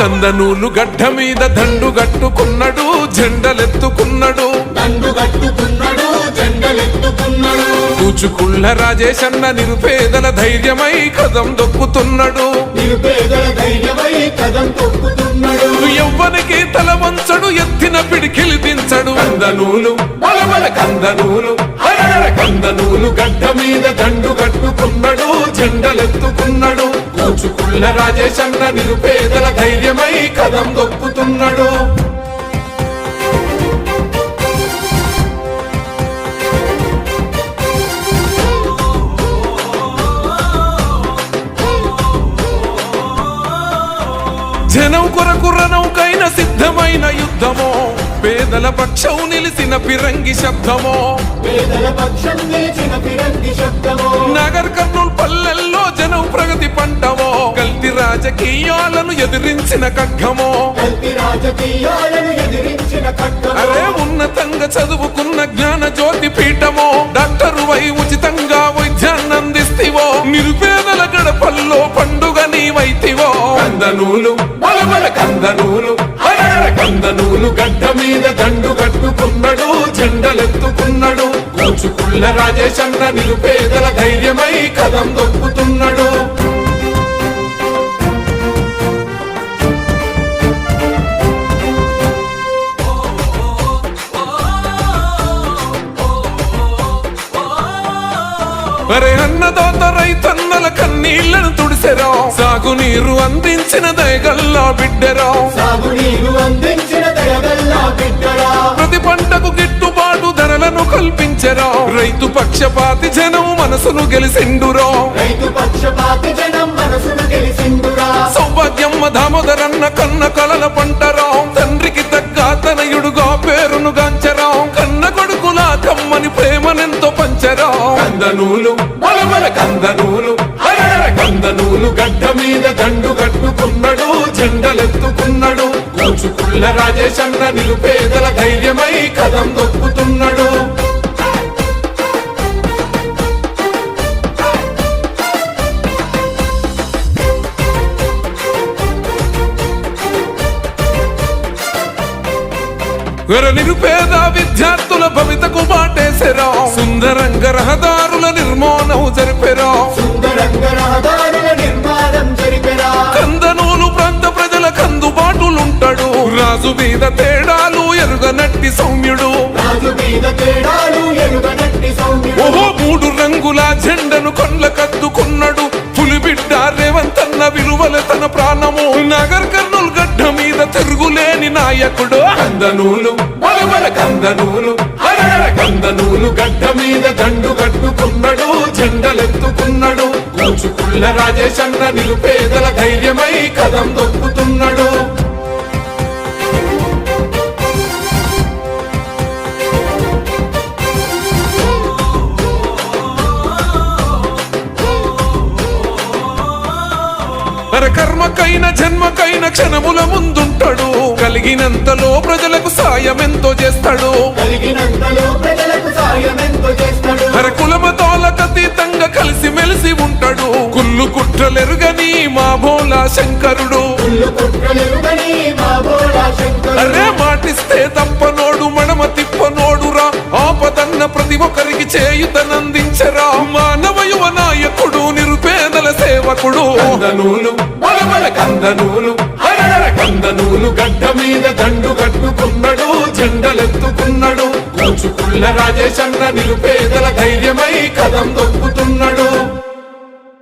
కందనూలు గడ్డ మీద దండు గట్టుకున్నడు జెండలెత్తుకున్నడు. దండు కట్టుకున్నాడు జెండలెత్తుకున్నాడు. కూచుకుళ్ళ రాజేశన్న నిరుపేదల ధైర్యమై కదం దొక్కుతున్నాడు. నిరుపేదల ధైర్యమై కదం తొక్కుతున్నాడు. ఎవ్వనికి తల వంచడు ఎత్తిన పిడికిలి దించడు. కందనూలు కందనూలు కూచుకుళ్ళ రాజేశన్న నిరుపేదల ధైర్యమై కదం దొక్కుతున్నాడు జనం కొరకు రణంకైన సిద్ధమైన యుద్ధమో పేదల పక్షం నిలిచిన పిరంగి శబ్దమో. పేదల పక్షం నిలిచిన పిరంగి శబ్దమో నగర్ కర్నూలు పల్లెల్లో జనం ప్రగతి పంటమో. కల్తీ రాజకీయాలను ఎదిరించిన ఖడ్గమో. కల్తీ రాజకీయాలను ఎదిరించిన అరే ఉన్నతంగా చదువుకున్న జ్ఞాన జ్యోతి పీఠమో డాక్టర్ వై ఉచితంగా నూలు గడ్డ మీద దండు కట్టుకున్నాడు జెండలెత్తుకున్నాడు. కూచుకుళ్ళ రాజేశన్న నిరుపేదల ధైర్యమై కదం దొక్కుతున్నాడు. మరే అన్నదాత రైతన్నల కన్నీళ్ళను తుడిసెరా. సాగునీరు అందించిన దయగల్లా బిడ్డరా. సాగునీరు అందించిన ప్రతి పంటకు గిట్టుబాటు ధరలను కల్పించరా. రైతు పక్షపాతి జనం మనసును గెలిసిండురా. సౌభాగ్యమ్మ దామోదరన్న కన్న కలల పంటరా. తండ్రికి తగ్గ తనయుడుగా పేరును గాంచరా. కన్న కొడుకులా కమ్మని ప్రేమనెంతో పంచరా. కందనూలు బలబల కందనూలు కందనూలు గడ్డ మీద దండు కట్టుకున్నాడు జెండలెత్తుకున్నాడు. కూచుకుళ్ళ రాజేశన్న నిరుపేదల ధైర్యమై కదం దొక్కుతున్నాడు నిరుపేద విద్యార్థుల భవితకు బాటేసెరా సుందరంగ రహదారుల నిర్మాణం జరిపెరా. ఎరుగనట్టి సౌమ్యుడు. ఓహో మూడు రంగుల జెండను కొండ్ల కద్దుకున్నాడు పులిబిడ్డ రేవంతన్న విలువల తన ప్రాణము. నగర్ కర్నూలు గడ్డ మీద తిరుగులేని నాయకుడు. కందనూలు బలబల కందనూలు కందనూలు గడ్డ మీద దండు కట్టుకున్నాడు. జెండలెత్తుకున్నాడు. కూచుకుళ్ళ రాజేశన్న నిరుపేదల ధైర్యమై కదం దొక్కుతున్నాడు. కర్మకైన జన్మకైన క్షణముల ముందుంటాడు. కలిగినంతలో ప్రజలకు సాయం ఎంతో చేస్తాడు. కులమతాలకు అతీతంగా కలిసి మెలిసి ఉంటాడు. కుళ్ళు కుట్రలెరుగని మా భోలా శంకరుడు. అరే మాటిస్తే తప్పనోడు మడమ తిప్పనోడురా. ఆపదన్న ప్రతి ఒక్కరికి చేయుతనందించరా. కందనూలు బలబల కందనూలు హరహర కందనూలు గడ్డ మీద దండు కట్టుకున్నాడు జెండలెత్తుకున్నాడు. కూచుకుళ్ళ రాజేశన్న నిరుపేదల ధైర్యమై కదం దొక్కుతూ